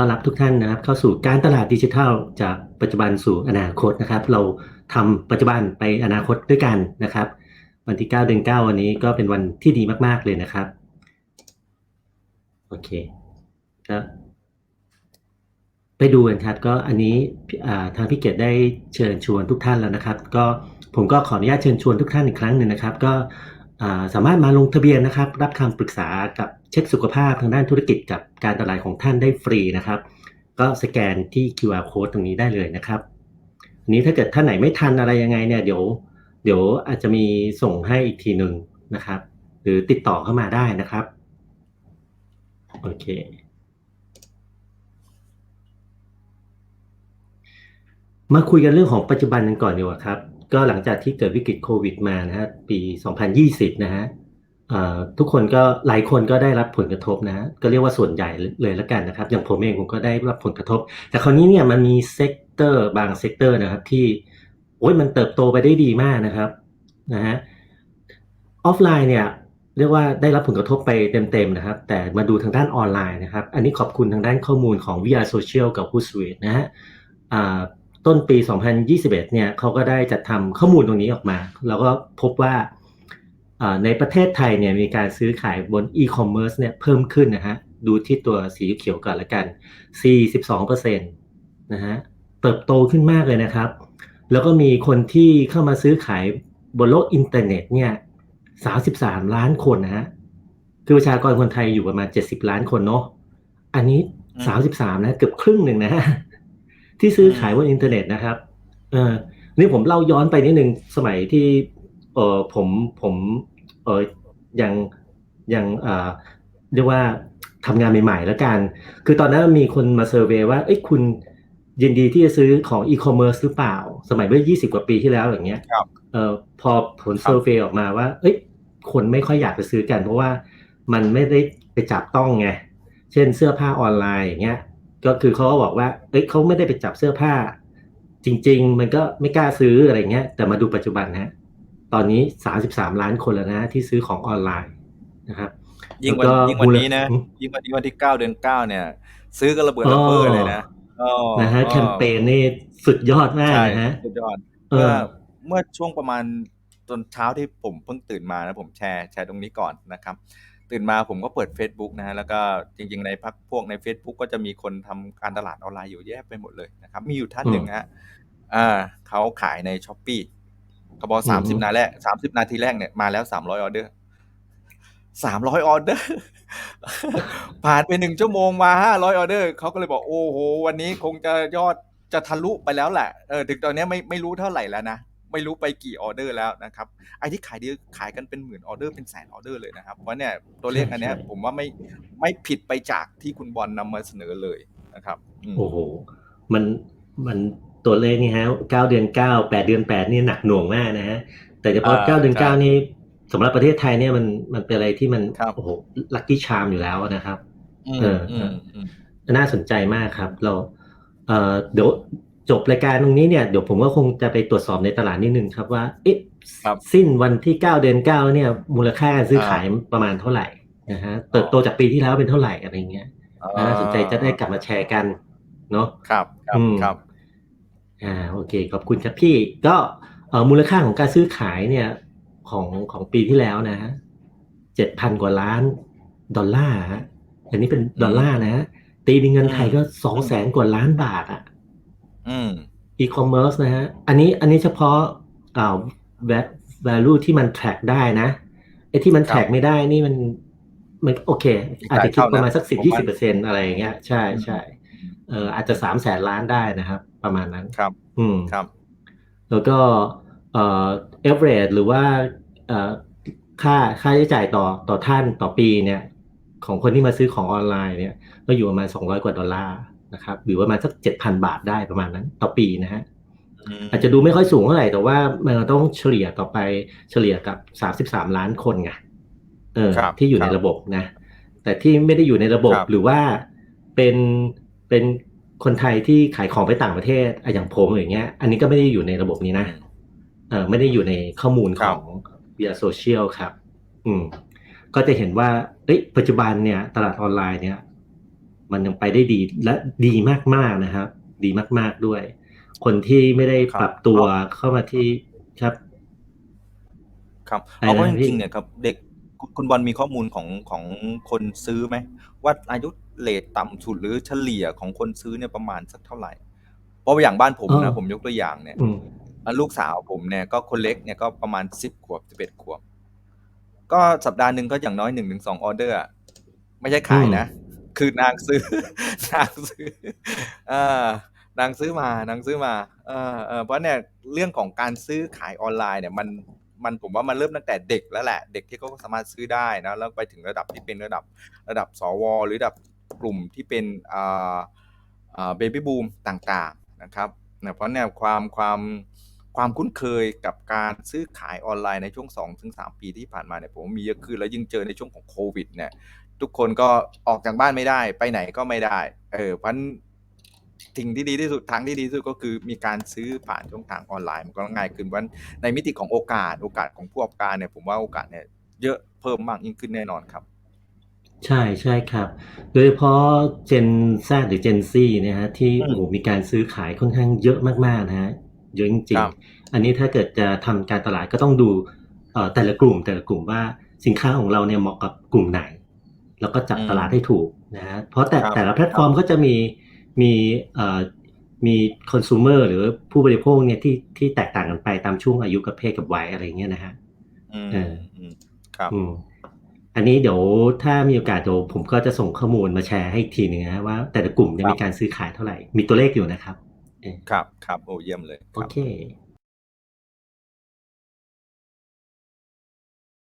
ต้อนรับทุกท่านนะครับ เข้าสู่การตลาดดิจิทัล จากปัจจุบันสู่อนาคตนะครับ เราทำปัจจุบันไปอนาคตด้วยกันนะครับ วันที่ 9 เดือน9 วันนี้ก็เป็นวันที่ดีมาก ๆ เลยนะครับ โอเคก็ไปดูกันครับ ก็อันนี้ทางพี่เกียรติได้เชิญชวนทุกท่านแล้วนะครับ ก็ผมก็ขออนุญาตเชิญชวนทุกท่านอีกครั้งหนึ่งนะครับ ก็ สามารถมาลงทะเบียนนะครับ รับคำปรึกษากับเช็คสุขภาพทางด้านธุรกิจกับการตลาดของท่านได้ฟรีนะครับ ก็สแกนที่ QR code ตรงนี้ได้เลยนะครับอันนี้ถ้าเกิดท่านไหนไม่ทันอะไรยังไงเนี่ยเดี๋ยว เดี๋ยวอาจจะมีส่งให้อีกทีหนึ่งนะครับ หรือติดต่อเข้ามาได้นะครับโอเคมาคุยกันเรื่องของปัจจุบันกันก่อนดีกว่าครับ ก็หลังจากที่เกิดวิกฤตโควิดมานะฮะปี 2020 นะฮะทุกคนก็หลายคนก็ได้รับผลกระทบนะฮะก็เรียกว่าส่วนใหญ่เลยแล้วกันนะครับ อย่างผมเองผมก็ได้รับผลกระทบ แต่คราวนี้เนี่ยมันมีเซกเตอร์บางเซกเตอร์นะครับที่โอ้ยมันเติบโตไปได้ดีมากนะครับนะฮะออฟไลน์เนี่ยเรียกว่าได้รับผลกระทบไปเต็มๆนะครับ แต่มาดูทางด้านออนไลน์นะครับ อันนี้ขอบคุณทางด้านข้อมูลของ VR Social กับ Hootsuite นะฮะ ต้นปี 2021 เนี่ยเขาก็ได้จัดทำข้อมูลตรงนี้ออกมา แล้วก็พบว่าอ่าในประเทศไทยเนี่ยมีการซื้อขายบนอีคอมเมิร์ซเนี่ยเพิ่มขึ้นนะฮะ ดูที่ตัวสีเขียวก่อนละกัน 42%นะฮะ เติบโตขึ้นมากเลยนะครับ แล้วก็มีคนที่เข้ามาซื้อขายบนโลกอินเทอร์เน็ตเนี่ย33 ล้านคนนะฮะ คือประชากรคนไทยอยู่ประมาณ 70 ล้านคนเนาะ อันนี้ 33 นะ เกือบครึ่งหนึ่งนะฮะ ที่ซื้อขายบนอินเทอร์เน็ตนะครับเออนี่ผมเล่าย้อนไปนิดนึงสมัยที่เออผมผมเออยังยังอ่าเรียกว่าทำงานใหม่ๆแล้วกัน คือตอนนั้นมีคนมาเซอร์เวยว่าเอ้ยคุณยินดีที่จะซื้อของอีคอมเมิร์ซหรือเปล่า สมัยเมื่อ 20 กว่าปีที่แล้วอย่างเงี้ยครับเอ่อพอผลเซอร์เวยออกมาว่า เอ้ยคนไม่ค่อยอยากไปซื้อกัน เพราะว่ามันไม่ได้ไปจับต้องไง เช่นเสื้อผ้าออนไลน์อย่างเงี้ย ก็คือเขาก็บอกว่า เอ้ยเขาไม่ได้ไปจับเสื้อผ้า จริง ๆ มันก็ไม่กล้าซื้ออะไรเงี้ย แต่มาดูปัจจุบันนะตอนนี้33ล้านคนแล้วนะที่ซื้อของออนไลน์นะครับยิ่งวันแล้วก็ยิ่งวันนี้นะอืมยิ่งวันนี้วันที่เก้าเดือนเก้าเนี่ย ซื้อกันระเบิดระเบ้อเลยนะอ๋อนะฮะอ๋อแคมเปญนี่สุดยอดมากใช่นะฮะสุดยอดเออเมื่อเมื่อช่วงประมาณตอนเช้าที่ผมเพิ่งตื่นมานะผมแชร์แชร์ตรงนี้ก่อนนะครับ ตื่นมาผมก็เปิด Facebook นะฮะแล้วก็จริง ๆ ในพักพวกใน Facebook ก็จะมีคนทำการตลาดออนไลน์อยู่แยะไปหมดเลยนะครับ มีอยู่ท่านหนึ่งฮะอ่าเขาขายในช้อปปีเขาบอกสามสิบนาทีแรกสามสิบนาทีแรกเนี่ยมาแล้วสามร้อยออเดอร์สามร้อยออเดอร์ผ่านไปหนึ่งชั่วโมงมาห้าร้อยออเดอร์เขาก็เลยบอกโอ้โห วันนี้คงจะยอดจะทะลุไปแล้วแหละเออถึงตอนนี้ไม่ไม่รู้เท่าไหร่แล้วนะ ไม่รู้ไปกี่ออเดอร์แล้วนะครับไอ้ที่ขายดีขายกันเป็นหมื่นออเดอร์เป็นแสนออเดอร์เลยนะครับเพราะเนี่ยตัวเลขอันเนี้ยใช่ผมว่าไม่ไม่ผิดไปจากที่คุณบอลนำมาเสนอเลยนะครับอืมโอ้โหมันมันตัวเลขนี่ฮะเก้าเดือนเก้าแปดเดือนแปดนี่หนักหน่วงมากนะฮะแต่เฉพาะอ่าเก้าเดือนใช่เก้านี่สำหรับประเทศไทยเนี่ยมันมันเป็นอะไรที่มันครับโอ้โหลัคกี้ชามอยู่แล้วนะครับอืมเอออืมอืมน่าสนใจมากครับ เราเอ่อเดี๋ยว จบรายการตรงนี้เนี่ยเดี๋ยวผมก็คงจะไปตรวจสอบในตลาดนิดนึงครับว่าเอ๊ะครับสิ้นวันที่เก้าเดือนเก้าเนี่ย มูลค่าการซื้ออ่าขายประมาณเท่าไหร่นะฮะเติบโตจากปีที่แล้วเป็นเท่าไหร่อะไรเงี้ยน่าสนใจจะได้กลับมาแชร์กัน เนาะครับครับอืมครับอ่าโอเค ขอบคุณครับพี่ก็เอ่อมูลค่าของการซื้อขายเนี่ย ของของปีที่แล้วนะฮะเจ็ดพันกว่าล้านดอลลาร์ฮะอันนี้เป็นดอลลาร์นะฮะตีเป็นเงินไทยก็สองแสนกว่าล้านบาทอะ อืมอีคอมเมิร์ซนะฮะ อันนี้อันนี้เฉพาะอ่า va- value ที่มัน track ได้นะไอ้ที่มันครับ track ไม่ได้นี่มันมันโอเค อาจจะคิดประมาณสักสิบผมยี่ว่าสิบเปอร์เซ็นอะไรอย่างเงี้ยใช่ใช่เอออาจจะสามแสนล้านได้นะครับ ประมาณนั้นครับ อืมครับ แล้วก็เอ่อ average หรือว่าเอ่อค่าค่าใช้จ่ายต่อต่อท่านต่อปีเนี่ย ของคนที่มาซื้อของออนไลน์เนี่ย ก็อยู่ประมาณสองร้อยกว่าดอลลาร์ นะครับหรือประมาณสักเจ็ดพันบาทได้ประมาณนั้น ต่อปีนะฮะมอาจจะดูไม่ค่อยสูงเท่าไหร่ แต่ว่ามันต้องเฉลี่ยต่อไปเฉลี่ยกับสามสิบสามล้านคนไงเออครับที่อยู่คในรับระบบนะ แต่ที่ไม่ได้อยู่ในระบบครับหรือว่าเป็นเป็นคนไทยที่ขายของไปต่างประเทศอะอย่างผมอย่างเงี้ย อันนี้ก็ไม่ได้อยู่ในระบบนี้นะเออไม่ได้อยู่ในข้อมูลคขรับอง via social ครับ อืมก็จะเห็นว่าเอ้ยปัจจุบันเนี่ย ตลาดออนไลน์เนี่ย มันยังไปได้ดีและดีมากๆนะครับ ดีมากๆด้วย คนที่ไม่ได้ครับปรับตัวเข้ามาที่ครับ ครับอะไรเอาว่านะจพี่ริงๆเนี่ยครับ เด็กคุณคุณบอลมีข้อมูลของของคนซื้อไหมว่าอายุเรทต่ำสุดหรือเฉลี่ยของคนซื้อเนี่ยประมาณสักเท่าไหร่ เพราะว่าอย่างบ้านผมเอนะอผมยกตัวอย่างเนี่ยอืมอะลูกสาวผมเนี่ยก็คนเล็กเนี่ยก็ประมาณสิบขวบสิบเอ็ดขวบ ก็สัปดาห์หนึ่งก็อย่างน้อยหนึ่งถึงสองออเดอร์อะไม่ใช่ขายนะ คือนางซื้อนางซื้อเออนางซื้อมานางซื้อมาเออเออเพราะเนี่ยเรื่องของการซื้อขายออนไลน์เนี่ยมันมันผมว่ามันเริ่มตั้งแต่เด็กแล้วแหละ เด็กที่เขาสามารถซื้อได้นะแล้วไปถึงระดับที่เป็นระดับระดับสว หรือระดับกลุ่มที่เป็นอ่าอ่าเบบี้บูมต่างๆนะครับเนี่ยเพราะเนี่ยความความความคุ้นเคยกับการซื้อขายออนไลน์ในช่วง2-3ถึงปีที่ผ่านมาเนี่ยผมว่ามีเยอะขึ้นแล้วยิ่งเจอในช่วงของโควิดเนี่ย ทุกคนก็ออกจากบ้านไม่ได้ไปไหนก็ไม่ได้ เออเพราะฉะนั้นสิ่งที่ดีที่สุดทางที่ดีที่สุดก็คือมีการซื้อผ่านช่องทางออนไลน์มันก็ง่ายขึ้นเพราะฉะนั้นในมิติของโอกาส โอกาสของผู้ประกอบการเนี่ยผมว่าโอกาสเนี่ยเยอะเพิ่มมากยิ่งขึ้นแน่นอนครับ ใช่ใช่ครับ โดยเฉพาะ Gen Z หรือ Gen Z นะฮะที่อืมโอ้โหมีการซื้อขายค่อนข้างเยอะมากๆนะฮะเยอะจริงครับๆอันนี้ถ้าเกิดจะทำการตลาดก็ต้องดูเอ่อแต่ละกลุ่มแต่ละกลุ่มว่าสินค้าของเราเนี่ยเหมาะกับกลุ่มไหน แล้วก็จับอืมตลาดให้ถูกนะฮะเพราะแต่ครับแต่ละแพลตฟอร์มก็จะมีมีเอ่อมีคอน sumer หรือผู้บริโภคเนี่ยที่ที่แตกต่างกันไปตามช่วงอายุกับเพศกับวัยอะไรอย่างเงี้ยนะฮะอืมเอออืมครับอืมอันนี้เดี๋ยวถ้ามีโอกาสเดี๋ยวผมก็จะส่งข้อมูลมาแชร์ให้อีกทีหนึ่งนะว่าแต่ละกลุ่มเนี่ยครับมีการซื้อขายเท่าไหร่ มีตัวเลขอยู่นะครับ ครับครับโอ้เยี่ยมเลยคโอรับเค